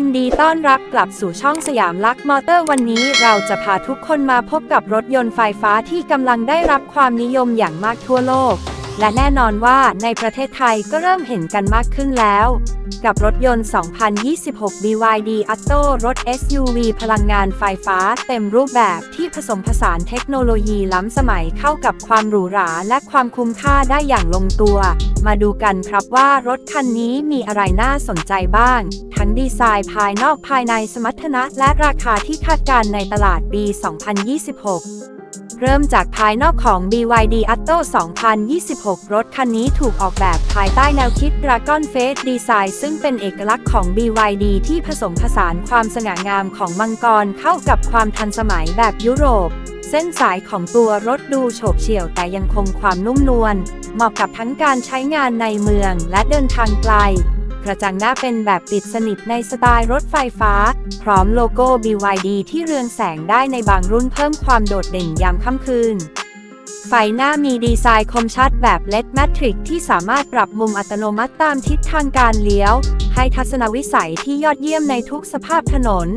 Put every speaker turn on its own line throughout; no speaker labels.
ยินดีต้อนรับกลับสู่ช่องสยามลักมอเตอร์วันนี้เราจะพาทุกคนมาพบกับรถยนต์ไฟฟ้าที่กำลังได้รับความนิยมอย่างมากทั่วโลก และแน่นอนว่าในประเทศไทยก็เริ่มเห็นกันมากขึ้นแล้ว กับรถยนต์ 2026 BYD Atto รถ SUV พลังงานไฟฟ้าเต็มรูปแบบที่ผสมผสานเทคโนโลยีล้ำสมัยเข้ากับความหรูหราและความคุ้มค่าได้อย่างลงตัว มาดูกันครับว่ารถคันนี้มีอะไรน่าสนใจบ้าง ทั้งดีไซน์ภายนอกภายในสมรรถนะและราคาที่คาดการณ์ในตลาดปี 2026 เริ่มจากภายนอกของ BYD Atto 2026 รถคันนี้ถูกออกแบบภายใต้แนวคิด Dragon Face Design ซึ่งเป็นเอกลักษณ์ของ BYD ที่ผสมผสานความสง่างามของมังกรเข้ากับความทันสมัยแบบยุโรป เส้นสายของตัวรถดูโฉบเฉี่ยวแต่ยังคงความนุ่มนวล เหมาะกับทั้งการใช้งานในเมืองและเดินทางไกล กระจังหน้าเป็นแบบปิดสนิทในสไตล์รถไฟฟ้า พร้อมโลโก้ BYD ที่เรืองแสงได้ในบางรุ่นเพิ่มความโดดเด่นยามค่ำคืน ไฟหน้ามีดีไซน์คมชัดแบบ LED Matrix ที่สามารถปรับมุมอัตโนมัติตามทิศทางการเลี้ยว ให้ทัศนวิสัยที่ยอดเยี่ยมในทุกสภาพถนน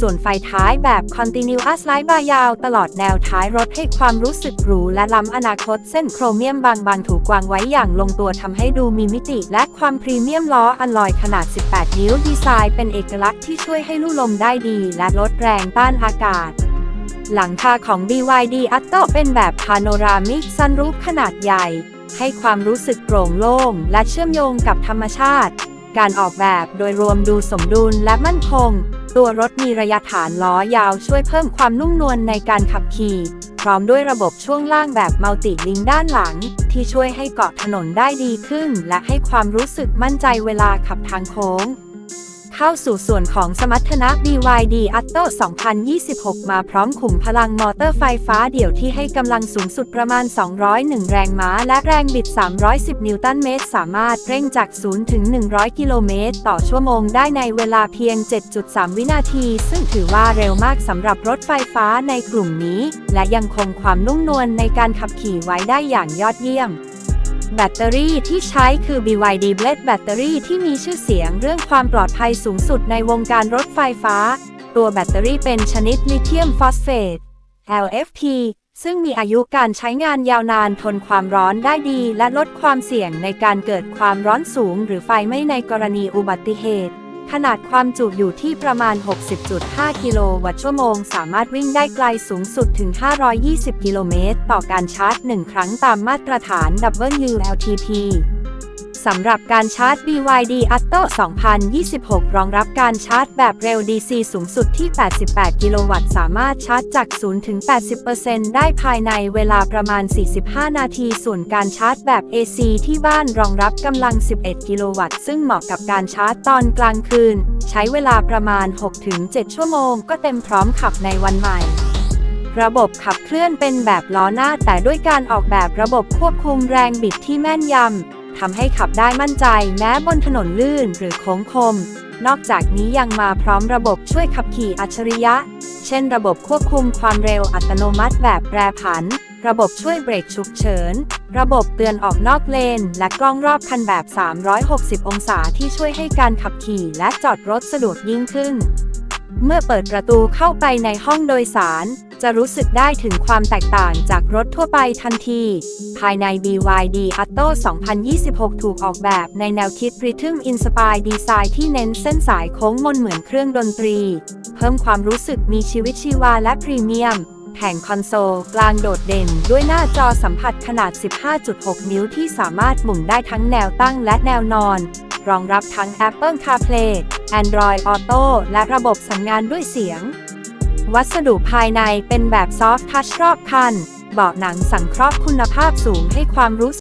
ส่วนไฟท้ายแบบ Continuous Light Bar ยาวตลอดแนวท้ายรถให้ความรู้สึกหรูและล้ำอนาคตเส้นโครเมียมบางๆ ถูกวางไว้อย่างลงตัวทำให้ดูมีมิติ และความพรีเมียมล้ออัลลอยขนาด 18 นิ้วดีไซน์เป็นเอกลักษณ์ที่ช่วยให้ลู่ลมได้ดี และลดแรงต้านอากาศหลังคาของ BYD Atto เป็นแบบพาโนรามิกซันรูฟขนาดใหญ่ ให้ความรู้สึกโปร่งโล่งและเชื่อมโยงกับธรรมชาติ การออกแบบโดยรวมดูสมดุลและมั่นคง ตัวรถมีระยะฐานล้อยาวช่วยเพิ่มความนุ่มนวลในการขับขี่ พร้อมด้วยระบบช่วงล่างแบบมัลติลิงด้านหลัง ที่ช่วยให้เกาะถนนได้ดีขึ้น และให้ความรู้สึกมั่นใจเวลาขับทางโค้ง เข้าสู่ส่วนของสมรรถนะ BYD Atto 2026 มาพร้อมขุมพลังมอเตอร์ไฟฟ้าเดี่ยวที่ให้กำลังสูงสุดประมาณ 201 แรงม้า และแรงบิด 310 นิวตันเมตร สามารถเร่งจาก 0 ถึง 100 กิโลเมตร ต่อชั่วโมงได้ในเวลาเพียง 7.3 วินาที ซึ่งถือว่าเร็วมากสำหรับรถไฟฟ้าในกลุ่มนี้ และยังคงความนุ่มนวลในการขับขี่ไว้ได้อย่างยอดเยี่ยม แบตเตอรี่ที่ใช้คือ BYD Blade แบตเตอรี่ที่มีชื่อเสียงเรื่องความปลอดภัยสูงสุดในวงการรถไฟฟ้า ตัวแบตเตอรี่เป็นชนิดลิเธียมฟอสเฟต LFP ซึ่งมีอายุการใช้งานยาวนานทนความร้อนได้ดี และลดความเสี่ยงในการเกิดความร้อนสูง หรือไฟไหม้ในกรณีอุบัติเหตุ ขนาดความจุอยู่ที่ประมาณ 60.5 กิโลวัตต์ชั่วโมง สามารถวิ่งได้ไกลสูงสุดถึง 520 กิโลเมตร ต่อการชาร์จ 1 ครั้งตามมาตรฐาน WLTP สำหรับการชาร์จ BYD Atto 2026 รองรับการชาร์จแบบเร็ว DC สูงสุดที่ 88 กิโลวัตต์ สามารถชาร์จจาก 0 ถึง 80%ได้ภายในเวลาประมาณ 45 นาที ส่วนการชาร์จแบบ AC ที่บ้านรองรับกำลัง 11 กิโลวัตต์ ซึ่งเหมาะกับการชาร์จตอนกลางคืน ใช้เวลาประมาณ 6-7 ชั่วโมง ก็เต็มพร้อมขับในวันใหม่ ระบบขับเคลื่อนเป็นแบบล้อหน้าแต่ด้วยการออกแบบระบบควบคุมแรงบิดที่แม่นยำทำให้ขับได้มั่นใจแม้บนถนนลื่นหรือโค้งคม นอกจากนี้ยังมาพร้อมระบบช่วยขับขี่อัจฉริยะ เช่นระบบควบคุมความเร็วอัตโนมัติแบบแปรผัน ระบบช่วยเบรกฉุกเฉิน ระบบเตือนออกนอกเลน และกล้องรอบคันแบบ 360 องศาที่ช่วยให้การขับขี่และจอดรถสะดวกยิ่งขึ้น เมื่อเปิดประตูเข้าไปในห้องโดยสาร จะรู้สึกได้ถึงความแตกต่างจากรถทั่วไปทันที ภายใน BYD Atto 2026 ถูกออกแบบในแนวคิด Rhythm Inspire Design ที่เน้นเส้นสายโค้งมนเหมือนเครื่องดนตรี เพิ่มความรู้สึกมีชีวิตชีวาและพรีเมียมแผงคอนโซลกลางโดดเด่นด้วยหน้าจอสัมผัสขนาด 15.6 นิ้วที่สามารถหมุนได้ทั้งแนวตั้งและแนวนอน รองรับทั้ง Apple CarPlay Android Auto และระบบสั่งงานด้วยเสียง วัสดุภายในเป็นแบบซอฟท์ทัชรอบคัน เบาะหนังสังเคราะห์คุณภาพสูงให้ความรู้